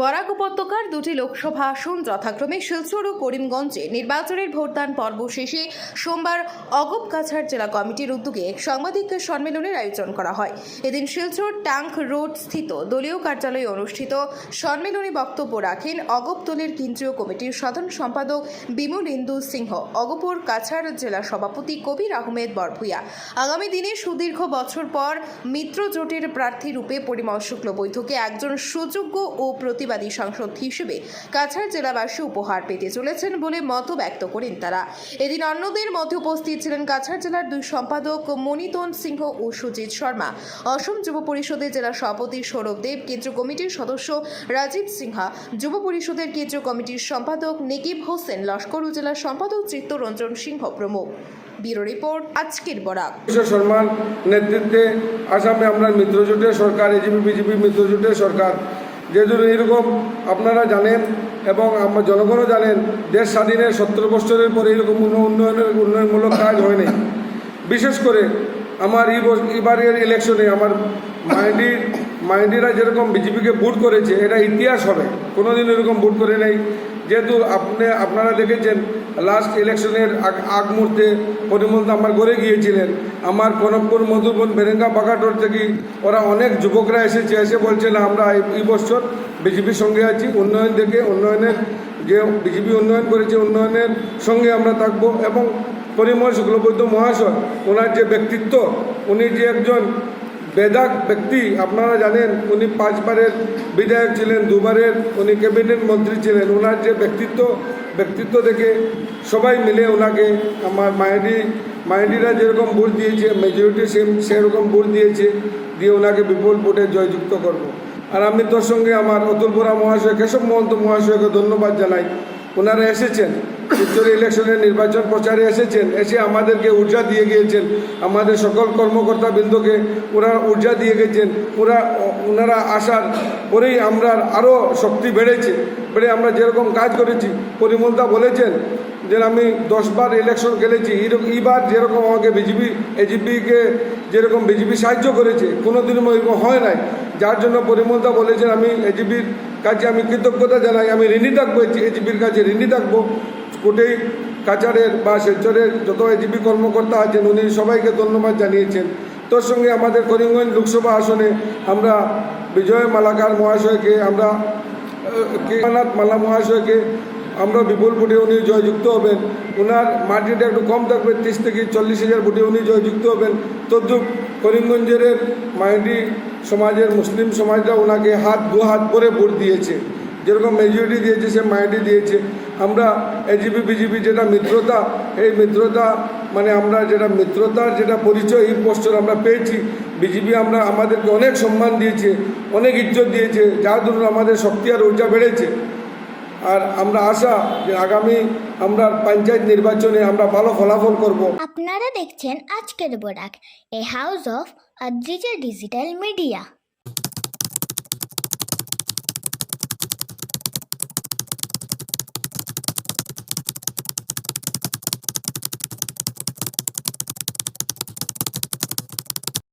বরাক উপত্যকার দুটি লোকসভা আসন যথাক্রমে শিলচর ও করিমগঞ্জে নির্বাচনের ভোটদান পর্ব শেষে সোমবার অগপ কাছাড় জেলা কমিটির উদ্যোগে এক সাংবাদিক সম্মেলনের আয়োজন করা হয়। এদিন শিলচর ট্যাঙ্ক রোড স্থিত দলীয় কার্যালয়ে অনুষ্ঠিত সম্মেলনে বক্তব্য রাখেন অগপ দলের কেন্দ্রীয় কমিটির সাধারণ সম্পাদক বিমল ইন্দু সিংহ, অগপুর কাছাড় জেলা সভাপতি কবির আহমেদ বরভুইয়া। আগামী দিনে সুদীর্ঘ বছর পর মিত্র জোটের প্রার্থী রূপে পরিমল শুক্ল বৈঠকে একজন সুযোগ্য ও প্রতিবাদী সাংসদ হিসেবে কাছাড় জেলাবাসী উপহার পেতে চলেছেন বলে মত ব্যক্ত করেন তারা। এদিন অন্যদের মধ্যে উপস্থিত ছিলেন কাছাড় জেলার দুই সম্পাদক মণিতন সিংহ ও সুজিত শর্মা। অসম যুব পরিষদের জেলা সভাপতি সৌরভ দেব, কেন্দ্রীয় কমিটির সদস্য রাজীব সিনহা যুব পরিষদের কেন্দ্রীয় কমিটির সম্পাদক নেকিব হোসেন, লস্কর ও জেলার সম্পাদক চিত্তরঞ্জন সিংহ প্রমুখ। ব্যুরো রিপোর্ট, আজকের বরাক। শর্মার নেতৃত্বে আসামে আমরা মিত্রজোটের সরকার এজিপি বিজেপি মিত্রজোটের সরকার যেহেতু এরকম আপনারা জানেন এবং আমার জনগণও জানেন, দেশ স্বাধীনের সত্তর বছরের পরে এরকম কোনো উন্নয়নের উন্নয়নমূলক কাজ হয়নি বিশেষ করে আমার এই এবারের ইলেকশনে আমার মাইন্ডির মাইন্ডিরা যেরকম বিজেপিকে ভোট করেছে, এটা ইতিহাস হবে। কোনোদিন এরকম ভোট করে নাই। যেহেতু আপনি, আপনারা দেখেছেন লাস্ট ইলেকশনের আগ আগ মুহূর্তে পরিমল আমার ঘরে গিয়েছিলেন। আমার কনকপুর, মধুবন বেরেঙ্গা বাগাটোর থেকে ওরা অনেক যুবকরা এসেছে, এসে বলছে, না, আমরা এই- এই বছর বিজেপির সঙ্গে আছি, উন্নয়ন থেকে উন্নয়নের যে বিজেপি উন্নয়ন করেছে, উন্নয়নের সঙ্গে আমরা থাকব। এবং পরিমল শুক্লবৈদ্য মহাশয়, ওনার যে ব্যক্তিত্ব, উনি যে একজন বেদাক ব্যক্তি, আপনারা জানেন, উনি পাঁচবারের বিধায়ক ছিলেন, দুবারের উনি ক্যাবিনেট মন্ত্রী ছিলেন। ওনার যে ব্যক্তিত্ব ব্যক্তিত্ব দেখে সবাই মিলে ওনাকে আমার মায়েরি মায়েরিরা যেরকম ভোট দিয়েছে মেজরিটি সেম সেরকম ভোট দিয়েছে, দিয়ে ওনাকে বিপুল ভোটে জয়যুক্ত করব। আর আমি তোর সঙ্গে আমার অতুল মহাশয়, কেশব মহন্ত মহাশয়কে ধন্যবাদ জানাই। ওনারা এসেছেন। উত্তর ইলেকশনের নির্বাচন প্রচারে এসেছেন, এসে আমাদেরকে ঊর্জা দিয়ে গিয়েছেন। আমাদের সকল কর্মকর্তা বৃন্দকে ওরা ঊর্জা দিয়ে গেছেন। ওরা, ওনারা আসার পরেই আমরা আরও শক্তি বেড়েছে। বেড়ে আমরা যেরকম কাজ করেছি, পরিমলদা বলেছেন যে আমি দশবার ইলেকশন খেলেছি এইবার যেরকম আমাকে বিজেপি এজিপিকে যেরকম বিজেপি সাহায্য করেছে কোনো দিনও এরকম হয় নাই। যার জন্য পরিমলদা বলেছেন, আমি এজিপির কাছে আমি কৃতজ্ঞতা জানাই, আমি ঋণী থাকব এজিপির কাছে ঋণী থাকব। কোটেই কাচারের বা শিলচরের যত এজিপি কর্মকর্তা আছেন, উনি সবাইকে ধন্যবাদ জানিয়েছেন। তোর সঙ্গে আমাদের করিমগঞ্জ লোকসভা আসনে আমরা বিজয় মালাকার মহাশয়কে, আমরা কেদারনাথ মালা মহাশয়কে, আমরা বিপুল ভোটে উনি জয়যুক্ত হবেন। ওনার মার্জিনটা একটু কম থাকবে, তিরিশ থেকে চল্লিশ হাজার ভোটে উনি জয়যুক্ত হবেন। তদ্রুপ করিমগঞ্জের মাইন্ডি সমাজের, মুসলিম সমাজরা ওনাকে হাত দু হাত করে ভোট দিয়েছে। যেরকম মেজরিটি দিয়েছে, সে মাইন্ডি দিয়েছে। আমরা এজিপি বিজেপি যেটা মিত্রতা, এই মিত্রতা মানে আমরা যেটা মিত্রতার যেটা পরিচয়, এই পোস্টার আমরা পেয়েছি। বিজেপি আমরা আমাদেরকে অনেক সম্মান দিয়েছে, অনেক ইজ্জত দিয়েছে যার দরুন আমাদের শক্তি আর ঊর্জা বেড়েছে। আর আমরা আশা যে আগামী আমরা পঞ্চায়েত নির্বাচনে আমরা ভালো ফলাফল করব। আপনারা দেখছেন আজকের Barak, a house of Adrija digital media.